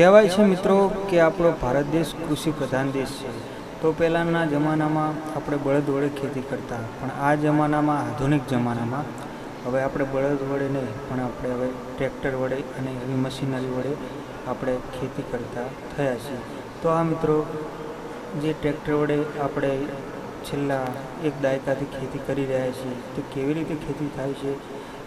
કહેવાય છે મિત્રો કે આપણો ભારત દેશ કૃષિ પ્રધાન દેશ છે. તો પહેલાંના જમાનામાં આપણે બળદ વડે ખેતી કરતા, પણ આ જમાનામાં, આધુનિક જમાનામાં હવે આપણે બળદ વડે નહીં, પણ આપણે હવે ટ્રેક્ટર વડે અને એવી મશીનરી વડે આપણે ખેતી કરતા થયા છીએ. તો આ મિત્રો, જે ટ્રેક્ટર વડે આપણે છેલ્લા એક દાયકાથી ખેતી કરી રહ્યા છીએ, તો કેવી રીતે ખેતી થાય છે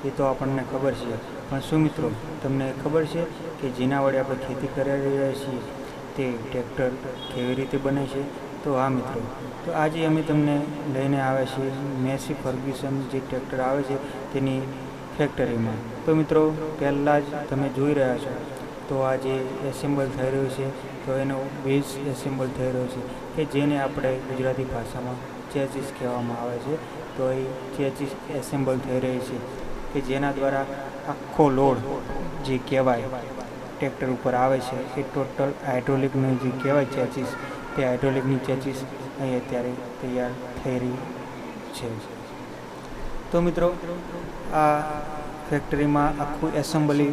એ તો આપણને ખબર છે. પણ શું મિત્રો, તમને ખબર છે કે જેના વડે આપણે ખેતી કરી રહ્યા છીએ તે ટ્રેક્ટર કેવી રીતે બને છે? તો હા મિત્રો, તો આજે અમે તમને લઈને આવ્યા છીએ મેસી ફર્ગ્યુસન જે ટ્રેક્ટર આવે છે તેની ફેક્ટરીમાં. તો મિત્રો, પહેલાં જ તમે જોઈ રહ્યા છો, તો આ જે એસેમ્બલ થઈ રહ્યું છે, તો એનો બેઝ એસેમ્બલ થઈ રહ્યો છે, કે જેને આપણે ગુજરાતી ભાષામાં ચેચીસ કહેવામાં આવે છે. તો એ ચેચીસ એસેમ્બલ થઈ રહી છે. કે જેના દ્વારા આખો લોડ જે કહેવાય ટ્રેક્ટર ઉપર આવે છે, એ ટોટલ હાઇડ્રોલિકનું જે કહેવાય ચેચીસ, તે હાઇડ્રોલિકની ચેચીસ અહીં અત્યારે તૈયાર થઈ રહી છે. તો મિત્રો, આ ફેક્ટરીમાં આખું એસેમ્બલી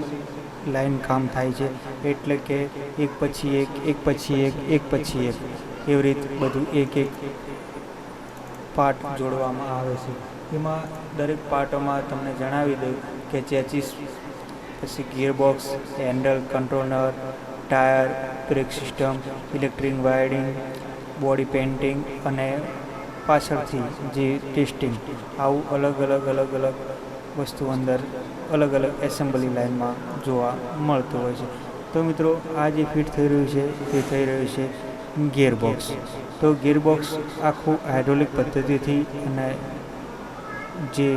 લાઈન કામ થાય છે, એટલે કે એક પછી એક એક પછી એક એક પછી એક, એવી રીત બધું એક એક પાર્ટ જોડવામાં આવે છે. એમાં દરેક પાર્ટોમાં તમને જણાવી દઉં કે ચેચીસ, પછી gearbox, handle, controller, tyre, brake system, electric wiring, body painting અને પાછળથી જે ટેસ્ટિંગ આવું અલગ અલગ અલગ અલગ વસ્તુ અંદર અલગ અલગ એસેમ્બલી લાઇનમાં જોવા મળતું હોય છે. તો મિત્રો, આ જે ફિટ થઈ રહ્યું છે તે થઈ રહ્યું છે. ગિયરબોક્સ તો ગિયરબોક્સ આખું હાઇડ્રોલિક પદ્ધતિથી અને જે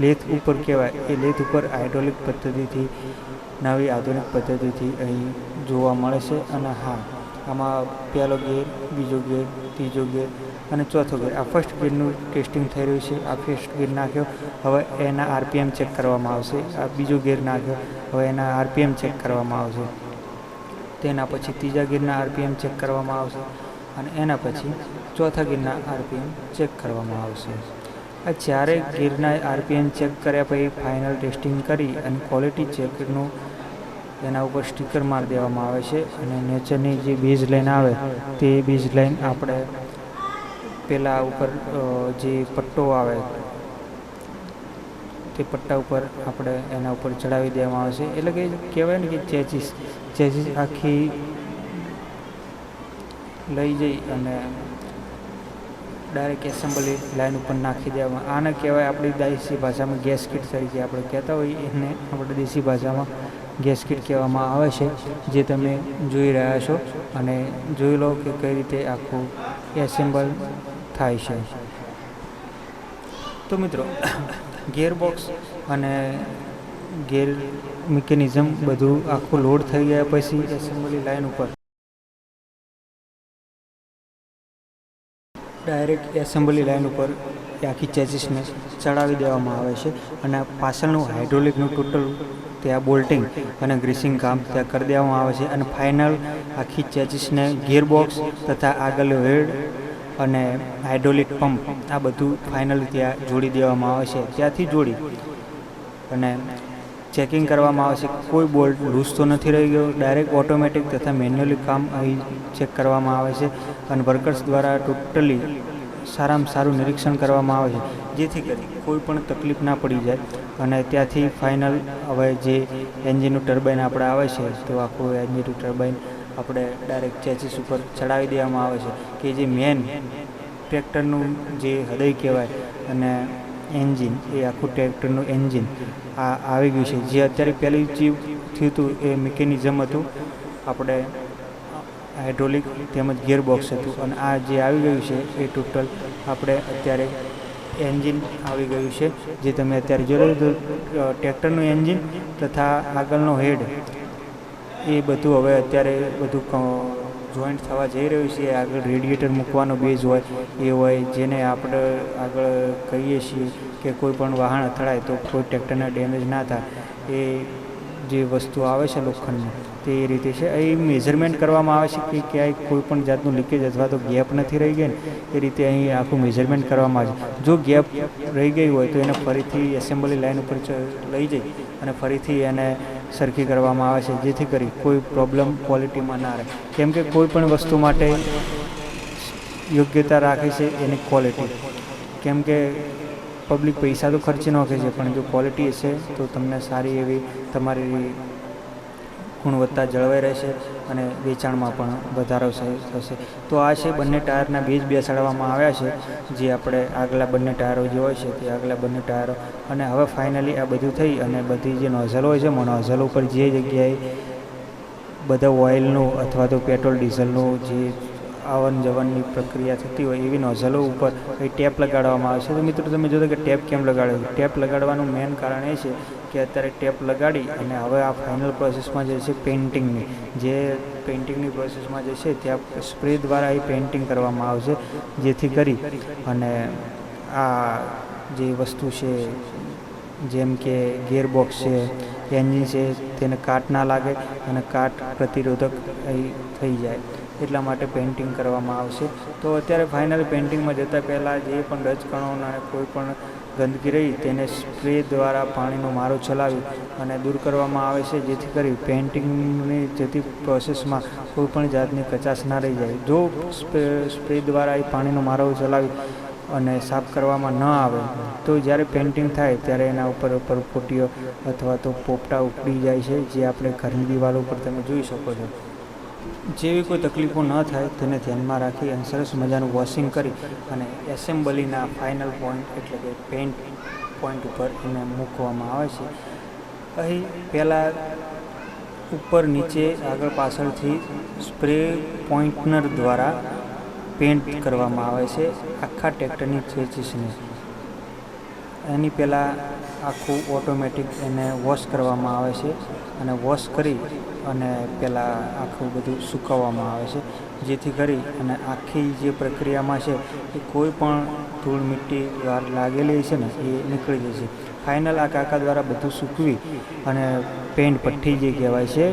લેથ ઉપર કહેવાય, એ લેથ ઉપર હાઇડ્રોલિક પદ્ધતિથી નવી આધુનિક પદ્ધતિથી અહીં જોવા મળે છે. અને હા, આમાં પહેલો ગેર બીજો ગેર ત્રીજો ગેર અને ચોથો ગેર આ ફર્સ્ટ ગેરનું ટેસ્ટિંગ થઈ રહ્યું છે. આ ફર્સ્ટ ગેર નાખ્યો. હવે એના આરપીએમ ચેક કરવામાં આવશે. આ બીજો ગેર નાખ્યો. હવે એના આરપીએમ ચેક કરવામાં આવશે. તેના પછી ત્રીજા ગીરના આરપીએમ ચેક કરવામાં આવશે અને એના પછી ચોથા ગીરના આરપીએમ ચેક કરવામાં આવશે. આ ચારે ગીરના આરપીએમ ચેક કર્યા પછી ફાઇનલ ટેસ્ટિંગ કરી અને ક્વોલિટી ચેકનું એના ઉપર સ્ટીકર મારી દેવામાં આવે છે અને નેચરની જે બેઝ લાઈન આવે તે બેઝ લાઈન આપણે પેલા ઉપર જે પટ્ટો આવે તે પટ્ટા ઉપર આપણે એના ઉપર ચડાવી દેવામાં આવે છે. એટલે કે કહેવાય ને કે ચેચીસ ચેચીસ આખી લઈ જઈ અને ડાયરેક્ટ એસેમ્બલી લાઇન ઉપર નાખી દેવામાં. આને કહેવાય આપણી દેશી ભાષામાં ગેસ કીટ તરીકે આપણે કહેતા હોઈએ. એને આપણે દેશી ભાષામાં ગેસ કીટ કહેવામાં આવે છે, જે તમે જોઈ રહ્યા છો અને જોઈ લો કે કઈ રીતે આખું એસેમ્બલ થાય છે. તો મિત્રો ગિયરબોક્સ અને ગેર મિકેનિઝમ બધું આખું લોડ થઈ ગયા પછી એસેમ્બલી લાઇન ઉપર. ડાયરેક્ટ એસેમ્બલી લાઇન ઉપર એ આખી ચેચીસને ચડાવી દેવામાં આવે છે અને પાછળનું હાઇડ્રોલિકનું ટોટલ ત્યાં બોલ્ટિંગ અને ગ્રીસિંગ કામ ત્યાં કરી દેવામાં આવે છે અને ફાઇનલ આખી ચેચીસને ગિયરબોક્સ તથા આગળ હેડ અને હાઇડ્રોલિક પંપ આ બધું ફાઇનલ ત્યાં જોડી દેવામાં આવે છે. ત્યાંથી જોડી અને ચેકિંગ કરવામાં આવે છે. કોઈ બોલ્ટ લૂઝ તો નથી રહી ગયો. ડાયરેક્ટ ઓટોમેટિક તથા મેન્યુઅલી કામ અહીં ચેક કરવામાં આવે છે અને વર્કર્સ દ્વારા ટોટલી સારામાં સારું નિરીક્ષણ કરવામાં આવે છે. જેથી કરી કોઈ પણ તકલીફ ના પડી જાય અને ત્યાંથી ફાઇનલ હવે જે એન્જિનનું ટર્બાઇન આપણે આવે છે, તો આખું એન્જિનનું ટર્બાઇન આપણે ડાયરેક્ટ ચેસીસ ઉપર ચડાવી દેવામાં આવે છે કે જે મેન ટ્રેક્ટરનું જે હૃદય કહેવાય અને એન્જિન એ આખું ટ્રેક્ટરનું એન્જિન આ આવી ગયું છે. જે અત્યારે પહેલી જે થયું હતું એ મિકેનિઝમ હતું. આપણે હાઇડ્રોલિક તેમજ ગિયરબોક્સ હતું અને આ જે આવી ગયું છે એ ટોટલ આપણે અત્યારે એન્જિન આવી ગયું છે. જે તમે અત્યારે જોઈ રહ્યો ટ્રેક્ટરનું એન્જિન તથા આગળનો હેડ એ બધું હવે અત્યારે બધું જોઈન્ટ થવા જઈ રહ્યું છે. આગળ રેડિએટર મૂકવાનો બેઝ હોય, એ હોય, જેને આપણે આગળ કહીએ છીએ કે કોઈ પણ વાહન અથડાય તો કોઈ ટ્રેક્ટરને ડેમેજ ના થાય, એ જે વસ્તુ આવે છે લોખંડની, તે રીતે છે. એ મેઝરમેન્ટ કરવામાં આવે છે કે ક્યાંય કોઈ પણ જાતનું લીકેજ અથવા તો ગેપ નથી રહી ગઈ ને, એ રીતે અહીં આખું મેઝરમેન્ટ કરવામાં આવે છે. જો ગેપ રહી ગઈ હોય તો એને ફરીથી એસેમ્બલી લાઇન ઉપર લઈ જઈ અને ફરીથી એને સરખી કરવામાં આવે છે, જેથી કરી કોઈ પ્રોબ્લેમ ક્વોલિટીમાં ના રહે. કેમ કે કોઈ પણ વસ્તુ માટે યોગ્યતા રાખે છે એની ક્વોલિટી કેમ કે પબ્લિક પૈસા તો ખર્ચી નાખે છે, પણ જો ક્વોલિટી હશે તો તમને સારી એવી તમારી ગુણવત્તા જળવાઈ રહેશે. અને વેચાણમાં પણ વધારો થશે. તો આ છે બંને ટાયરના બીજ બેસાડવામાં આવ્યા છે, જે આપણે આગલા બંને ટાયરો જે હોય છે તે આગલા બંને ટાયરો. અને હવે ફાઇનલી આ બધું થઈ અને બધી જે નોઝલ હોય છે નોઝલ ઉપર જે જગ્યાએ બધા ઓઇલનું અથવા તો પેટ્રોલ, ડીઝલનું જે આવન જવનની પ્રક્રિયા થતી હોય એવી નોઝલો ઉપર ટેપ લગાડવામાં આવે છે. તો મિત્રો, તમે જોતો કે ટેપ કેમ લગાડે ટેપ લગાડવાનું મેઇન કારણ એ છે કે અત્યારે ટેપ લગાડી અને હવે આ ફાઇનલ પ્રોસેસમાં જે છે પેઇન્ટિંગની જે પેઇન્ટિંગની પ્રોસેસમાં જે છે ત્યાં સ્પ્રે દ્વારા એ પેઇન્ટિંગ કરવામાં આવશે, જેથી કરી અને આ જે વસ્તુ છે, જેમ કે ગેરબોક્સ છે એન્જિન છે, તેને કાટ ના લાગે અને કાટ પ્રતિરોધક થઈ જાય, એટલા માટે પેઇન્ટિંગ કરવામાં આવશે. તો અત્યારે ફાઇનલ પેઇન્ટિંગમાં જતાં પહેલાં જે પણ રજકણોના કોઈ પણ ગંદકી રહી તેને સ્પ્રે દ્વારા પાણીનો મારો ચલાવી અને દૂર કરવામાં આવે છે, જેથી કરી પેઇન્ટિંગની જેથી પ્રોસેસમાં કોઈ પણ જાતની કચાશ ના રહી જાય. જો સ્પ્રે સ્પ્રે દ્વારા એ પાણીનો મારો ચલાવી અને સાફ કરવામાં ન આવે, તો જ્યારે પેઇન્ટિંગ થાય ત્યારે એના ઉપર ઉપર પોટીઓ અથવા તો પોપટા ઉપડી જાય છે, જે આપણે ઘરની દિવાલો ઉપર તમે જોઈ શકો છો. જેવી કોઈ તકલીફો ન થાય, તેને ધ્યાનમાં રાખી અને સરસ મજાનું વોશિંગ કરી અને એસેમ્બલીના ફાઇનલ પોઈન્ટ એટલે કે પેન્ટ પોઈન્ટ ઉપર એને મૂકવામાં આવે છે. અહીં પહેલાં ઉપર નીચે આગળ પાછળથી સ્પ્રે પોઈન્ટનર દ્વારા પેન્ટ કરવામાં આવે છે. આખા ટ્રેક્ટરની ચેચીસને એની પહેલાં આખું ઓટોમેટિક એને વોશ કરવામાં આવે છે અને વોશ કરી અને પહેલાં આખું બધું સુકવવામાં આવે છે. જેથી કરી અને આખી જે પ્રક્રિયામાં છે એ કોઈ પણ ધૂળ મીઠી વાર લાગેલી છે ને, એ નીકળી જશે ફાઇનલ આ કાકા દ્વારા બધું સૂકવી અને પેન્ટ પટ્ટી જે કહેવાય છે,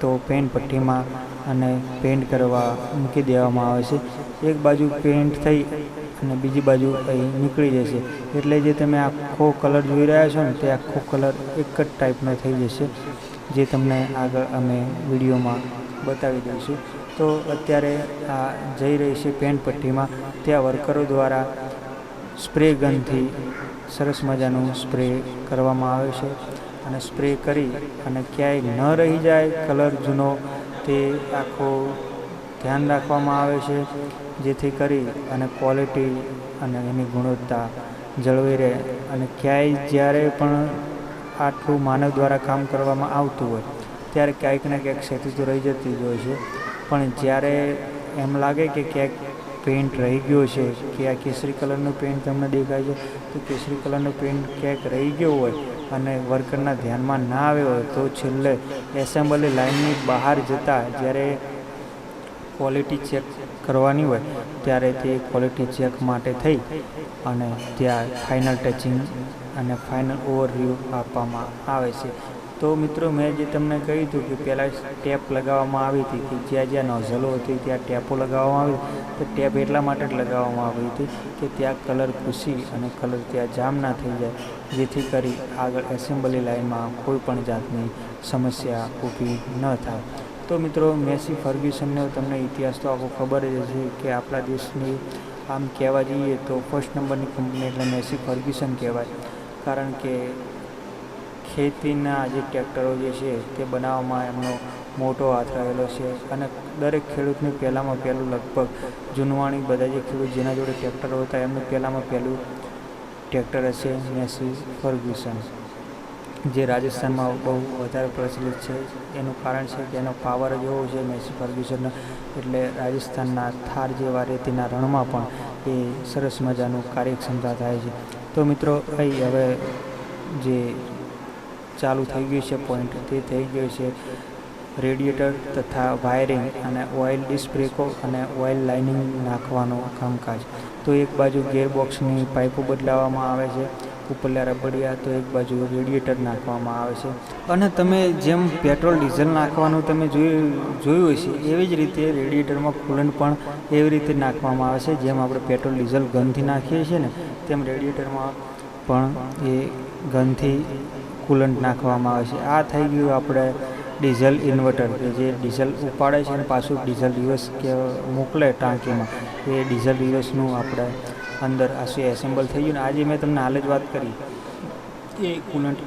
તો પેન્ટ પટ્ટીમાં અને પેન્ટ કરવા મૂકી દેવામાં આવે છે. એક બાજુ પેન્ટ થઈ અને બીજી બાજુ અહીં નીકળી જશે. એટલે જે તમે આખો કલર જોઈ રહ્યા છો ને, તે આખો કલર એક જ ટાઈપનો થઈ જશે, જે તમને આગળ અમે વિડીયોમાં બતાવી દઈશું. તો અત્યારે આ જઈ રહી છે પેન્ટ પટ્ટીમાં. ત્યાં વર્કરો દ્વારા સ્પ્રે ગનથી સરસ મજાનું સ્પ્રે કરવામાં આવે છે. અને સ્પ્રે કરી અને ક્યાંય ન રહી જાય કલર જૂનો, તે આખો ધ્યાન રાખવામાં આવે છે, જેથી કરી અને ક્વોલિટી અને એની ગુણવત્તા જળવાઈ રહે અને ક્યાંય જ્યારે પણ આટલું માનવ દ્વારા કામ કરવામાં આવતું હોય, ત્યારે ક્યાંક ને ક્યાંક ક્ષતિ તો રહી જતી જ હોય છે. પણ જ્યારે એમ લાગે કે ક્યાંક પેન્ટ રહી ગયો છે, કે આ કેસરી કલરનું પેઇન્ટ તમને દેખાય છે, તો કેસરી કલરનું પેન્ટ ક્યાંક રહી ગયો હોય અને વર્કરના ધ્યાનમાં ના આવ્યો હોય, તો છેલ્લે એસેમ્બલી લાઇનની બહાર જતાં જ્યારે ક્વોલિટી ચેક કરવાની હોય ત્યારે તે ક્વોલિટી ચેક માટે થઈ અને ત્યાં ફાઇનલ ટચિંગ અને ફાઇનલ ઓવરવ્યૂ આપવામાં આવે છે. તો મિત્રો, મેં જે તમને કહ્યું હતું કે પહેલાં ટેપ લગાવવામાં આવી હતી કે જ્યાં જ્યાં નોઝલો હતી ત્યાં ટેપો લગાવવામાં આવી, તો ટેપ એટલા માટે જ લગાવવામાં આવી હતી કે ત્યાં કલર ઘૂસી અને કલર ત્યાં જામ ના થઈ જાય, જેથી કરી આગળ એસેમ્બલી લાઇનમાં કોઈ પણ જાતની સમસ્યા ઊભી ન થાય. તો મિત્રો, મેસી ફર્ગ્યુસનનો તમને ઇતિહાસ તો આખો ખબર જ છે કે આપણા દેશની આમ કહેવા જઈએ તો ફર્સ્ટ નંબરની કંપની એટલે મેસી ફર્ગ્યુસન કહેવાય. કારણ કે ખેતીના જે ટ્રેક્ટરો જે છે, તે બનાવવામાં એમનો મોટો હાથ રહેલો છે અને દરેક ખેડૂતને પહેલાંમાં પહેલું લગભગ જૂનવાણી બધા જે ખેડૂત જેના જોડે ટ્રેક્ટરો હતા, એમનું પહેલાંમાં પહેલું ટ્રેક્ટર હશે, મેસી ફર્ગ્યુસન. જે રાજસ્થાનમાં બહુ વધારે પ્રચલિત છે, એનું કારણ છે કે એનો પાવર જ એવો છે મેસી ફર્ગ્યુસનનો. એટલે રાજસ્થાનના થાર જેવા રેતીના રણમાં પણ એ સરસ મજાનું કાર્યક્ષમતા થાય છે. તો મિત્રો અહીં હવે જે ચાલુ થઈ ગયું છે પોઈન્ટ તે થઈ ગયું છે. રેડિએટર તથા વાયરિંગ અને ઓઇલ ડિસ્ક બ્રેકો અને ઓઇલ લાઇનિંગ નાખવાનું કામકાજ. તો એક બાજુ ગેરબોક્સની પાઇપો બદલાવવામાં આવે છે. ઉપરલા રબડિયા તો એક બાજુ રેડિએટર નાખવામાં આવે છે. અને તમે જેમ પેટ્રોલ ડીઝલ નાખવાનું તમે જોયું જોયું હશે, એવી જ રીતે રેડિએટરમાં કુલન્ટ પણ એવી રીતે નાખવામાં આવે છે. જેમ આપણે પેટ્રોલ ડીઝલ ગનથી નાખીએ છીએ ને, તેમ રેડિએટરમાં પણ એ ગનથી કુલન્ટ નાખવામાં આવે છે. આ થઈ ગયું આપણે ડીઝલ ઇન્વર્ટર કે જે ડીઝલ ઉપાડે છે અને પાછું ડીઝલ રિવર્સ કે મોકલે ટાંકીમાં, એ ડીઝલ રિવર્સનું આપણે અંદર આશું એસેમ્બલ થઈ ગયું ને આજે મેં તમને હાલ જ વાત કરી. એ કુલન્ટ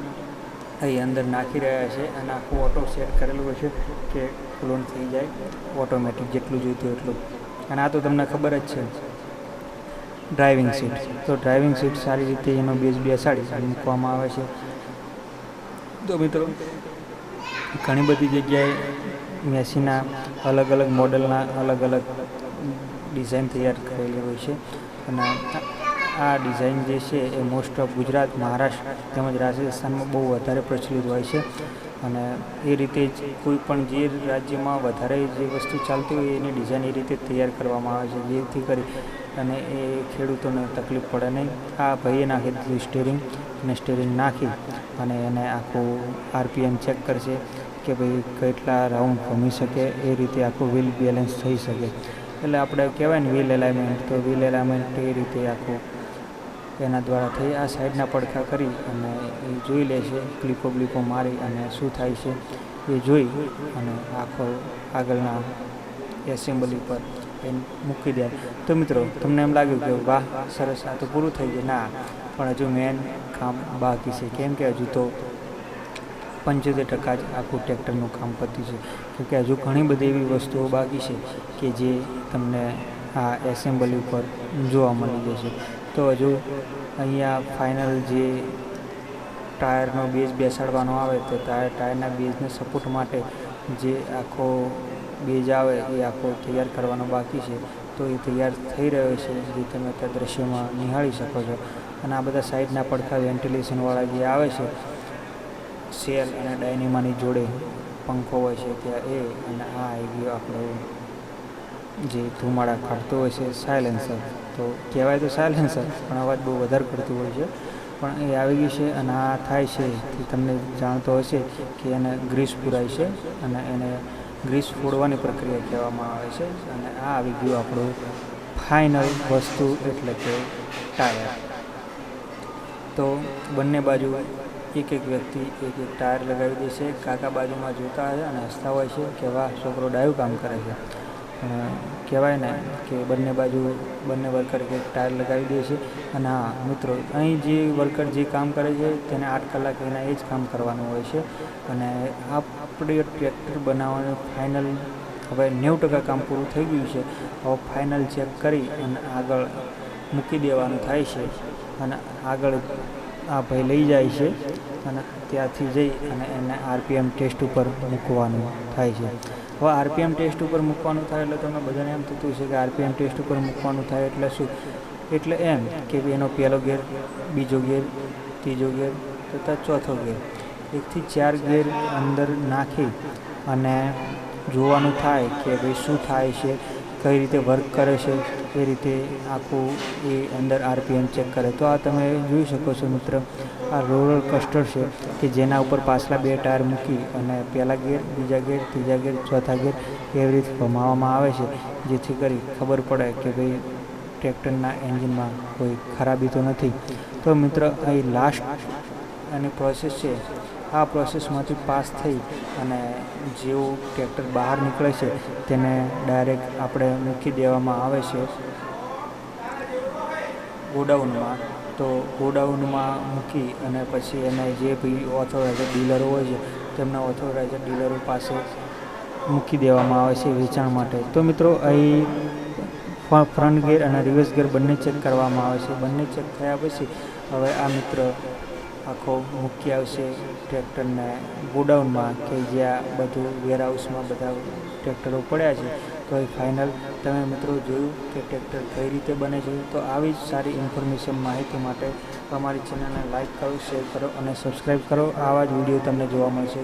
અહીં અંદર નાખી રહ્યા છે અને આખું ઓટો સેટ કરેલું હોય છે કે કુલન્ટ થઈ જાય ઓટોમેટિક જેટલું જોઈતું એટલું. અને આ તો તમને ખબર જ છે. ડ્રાઇવિંગ સીટ તો ડ્રાઇવિંગ સીટ સારી રીતે એનો બેઝ બેસાડી મૂકવામાં આવે છે. તો મિત્રો, ઘણી બધી જગ્યાએ મેસીના અલગ અલગ મોડલના અલગ અલગ ડિઝાઇન તૈયાર કરેલી હોય છે. અને આ ડિઝાઇન જે છે એ મોસ્ટ ઓફ ગુજરાત, મહારાષ્ટ્ર તેમજ રાજસ્થાનમાં બહુ વધારે પ્રચલિત હોય છે. અને એ રીતે જ કોઈ પણ જે રાજ્યમાં વધારે જે વસ્તુ ચાલતી હોય એની ડિઝાઇન એ રીતે તૈયાર કરવામાં આવે છે, જેથી કરી અને એ ખેડૂતોને તકલીફ પડે નહીં. આ ભાઈએ નાખી દીધું સ્ટેરિંગ અને સ્ટેરિંગ નાખી અને એને આખું આરપીએમ ચેક કરશે કે ભાઈ કેટલા રાઉન્ડ ભમી શકે, એ રીતે આખું વ્હીલ બેલેન્સ થઈ શકે. એટલે આપણે કહેવાય ને વ્હીલ એલાઇમેન્ટ તો વ્હીલ એલાઇમેન્ટ એ રીતે આખું એના દ્વારા થઈ, આ સાઈડના પડખા કરી અને એ જોઈ લે છે, ક્લિપો બ્લિપો મારી અને શું થાય છે એ જોઈ અને આખો આગળના એસેમ્બલી પર એમ મૂકી દે. તો મિત્રો, તમને એમ લાગ્યું કે વાહ, સરસ, આ તો પૂરું થઈ ગયું. ના, પણ હજુ મેન કામ બાકી છે. કેમ કે હજુ તો પંચોતેર ટકા જ આખું ટ્રેક્ટરનું કામ પતી છે. કેમકે હજુ ઘણી બધી એવી વસ્તુઓ બાકી છે કે જે તમને આ એસેમ્બલી ઉપર જોવા મળી જશે. તો હજુ અહીંયા ફાઇનલ જે ટાયરનો બેઝ બેસાડવાનો આવે તો ટાયર, ટાયરના બેઝને સપોર્ટ માટે જે આખો બેઝ આવે એ આખો તૈયાર કરવાનો બાકી છે. તો એ તૈયાર થઈ રહ્યો છે જે તમે અત્યારે દ્રશ્યમાં નિહાળી શકો છો. અને આ બધા સાઈડના પડખા વેન્ટિલેશનવાળા જે આવે છે સેલ અને ડાયનેમાની જોડે પંખો હોય છે ત્યાં એ અને આ આવી ગયો આપણો જે ધુમાડા કાઢતો હોય છે સાયલેન્સર તો કહેવાય તો સાયલેન્સર પણ અવાજ બહુ વધારે કરતું હોય છે. પણ એ આવી ગયું છે અને આ થાય છે. તે તમને જાણતો હશે કે એને ગ્રીસ પુરાય છે અને એને ગ્રીસ ફોડવાની પ્રક્રિયા કહેવામાં આવે છે. અને આ આવી ગયું આપણું ફાઇનલ વસ્તુ એટલે કે ટાયર તો બંને બાજુ એક એક વ્યક્તિ એક એક ટાયર લગાવી દે છે, કાકા બાજુમાં જોતા હોય અને હસતા હોય છે કે વાહ, છોકરો ડાયું કામ કરે છે. કહેવાય ને કે બંને બાજુ બંને વર્કર એક ટાયર લગાવી દે છે અને હા, મિત્રો, અહીં જે વર્કર જે કામ કરે છે તેને આઠ કલાક એના એ જ કામ કરવાનું હોય છે અને આપણે ટ્રેક્ટર બનાવવાનું ફાઇનલ, હવે નેવું ટકા કામ પૂરું થઈ ગયું છે, હવે ફાઇનલ ચેક કરી અને આગળ મૂકી દેવાનું થાય છે અને આગળ આ ભાઈ લઈ જાય છે અને ત્યાંથી જઈ અને એને આરપીએમ ટેસ્ટ ઉપર મૂકવાનું થાય છે. હવે આરપીએમ ટેસ્ટ ઉપર મૂકવાનું થાય એટલે તમને બધાને એમ થતું છે કે આરપીએમ ટેસ્ટ ઉપર મૂકવાનું થાય એટલે શું? એટલે એમ કે એનો પહેલો ગેર, બીજો ગેર, ત્રીજો ગેર, તથા ચોથો ગેર. એકથી ચાર ગેર અંદર નાખી અને જોવાનું થાય કે ભાઈ શું થાય છે. કઈ રીતે વર્ક કરે છે, એ રીતે આખું એ અંદર આરપીએમ ચેક કરે. તો આ તમે જોઈ શકો છો મિત્ર, આ રોલર કસ્ટર છે કે જેના ઉપર પાછલા બે ટાયર મૂકી અને પહેલા ગેર, બીજા ગેર, ત્રીજા ગેર, ચોથા ગેર એવી રીતે ભમાવવામાં આવે છે, જેથી કરી ખબર પડે કે ભાઈ ટ્રેક્ટરના એન્જિનમાં કોઈ ખરાબી તો નથી. તો મિત્ર, અહીં લાસ્ટ અને પ્રોસેસ છે આ પ્રોસેસમાંથી પાસ થઈ અને જેવું ટ્રેક્ટર બહાર નીકળે છે, તેને ડાયરેક્ટ આપણે મૂકી દેવામાં આવે છે. ગોડાઉનમાં, તો ગોડાઉનમાં મૂકી અને પછી એને જે બી ઓથોરાઇઝર ડીલરો હોય છે, તેમના ઓથોરાઇઝર ડીલરો પાસે મૂકી દેવામાં આવે છે વેચાણ માટે. તો મિત્રો, અહીં ફ્રન્ટ ગેર અને રિવર્સ ગેર બંને ચેક કરવામાં આવે છે. બંને ચેક થયા પછી, હવે આ મિત્ર આખો મૂકી આવશે ટ્રેક્ટરને ગોડાઉનમાં કે જ્યાં બધું વેરહાઉસમાં બધા ટ્રેક્ટરો પડ્યા છે. તો એ ફાઇનલ તમે મિત્રો જોયું કે ટ્રેક્ટર કઈ રીતે બને છે? તો આવી જ સારી ઇન્ફોર્મેશન માહિતી માટે અમારી ચેનલને લાઇક કરો શેર કરો અને સબસ્ક્રાઈબ કરો. આવા જ વીડિયો તમને જોવા મળશે.